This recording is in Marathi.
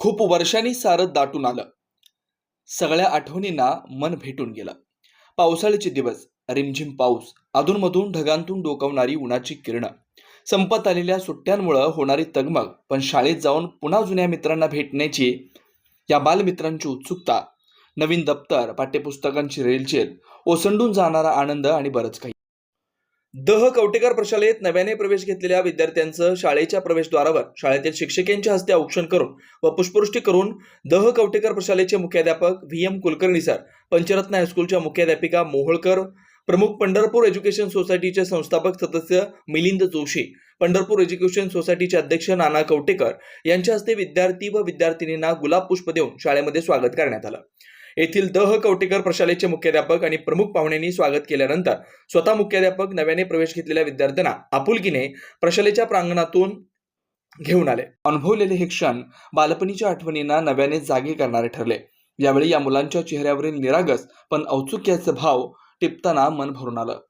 खूप वर्षांनी सारं दाटून आलं. सगळ्या आठवणींना मन भेटून गेलं. पावसाळ्याचे दिवस रिमझिम पाऊस अधूनमधून ढगांतून डोकावणारी उन्हाची किरणं संपत आलेल्या सुट्ट्यांमुळं होणारी तगमग पण शाळेत जाऊन पुन्हा जुन्या मित्रांना भेटण्याची या बालमित्रांची उत्सुकता नवीन दप्तर पाठ्यपुस्तकांची रेलचेल ओसंडून जाणारा आनंद आणि बरंच काही. दह कवटेकर प्रशालेत नव्याने प्रवेश घेतलेल्या विद्यार्थ्यांचं शाळेच्या प्रवेशद्वारावर शाळेतील शिक्षकांच्या हस्ते औक्षण करून व पुष्पवृष्टी करून दह कवटेकर प्रशालेचे मुख्याध्यापक V M Kulkarni sir Panchratna हायस्कूलच्या मुख्याध्यापिका मोहोळकर प्रमुख पंढरपूर एज्युकेशन सोसायटीचे संस्थापक सदस्य मिलिंद जोशी पंढरपूर एज्युकेशन सोसायटीचे अध्यक्ष नाना कवटेकर यांच्या हस्ते विद्यार्थी व विद्यार्थिनींना गुलाब पुष्प देऊन शाळेमध्ये स्वागत करण्यात आलं. येथील दह कवटेकर प्रशालेचे मुख्याध्यापक आणि प्रमुख पाहुण्यांनी स्वागत केल्यानंतर स्वतः मुख्याध्यापक नव्याने प्रवेश घेतलेल्या विद्यार्थ्यांना आपुलकीने प्रशालेच्या प्रांगणातून घेऊन आले. अनुभवलेले हे क्षण बालपणीच्या आठवणींना नव्याने जागे करणारे ठरले. यावेळी या मुलांच्या चेहऱ्यावरील निरागस पण औत्सुक्याचा भाव टिपताना मन भरून आलं.